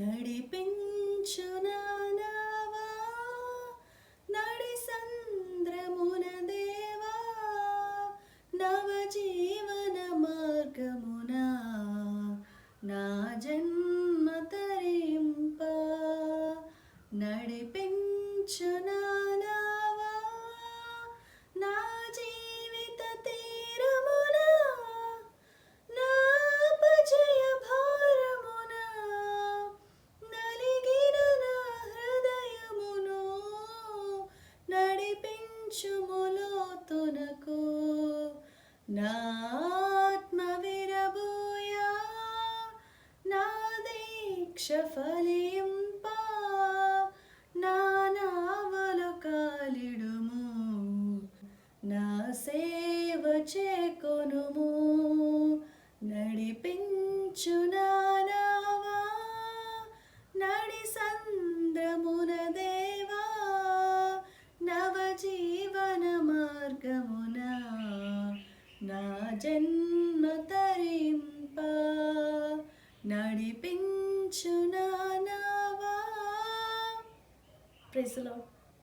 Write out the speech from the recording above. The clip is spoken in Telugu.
నడిపించు నడి సంద్రమున దేవా నవజీవన మార్గమున నా జన్మ తరింప. నడిపించు నా ఆత్మ విరబోయా నా దీక్ష ఫలింప నా నావలు కాలిడుము నా సేవ చేకొనుము నడిపించునా జన్మ తరింప. నడిపించు నానావా. ప్రెసలో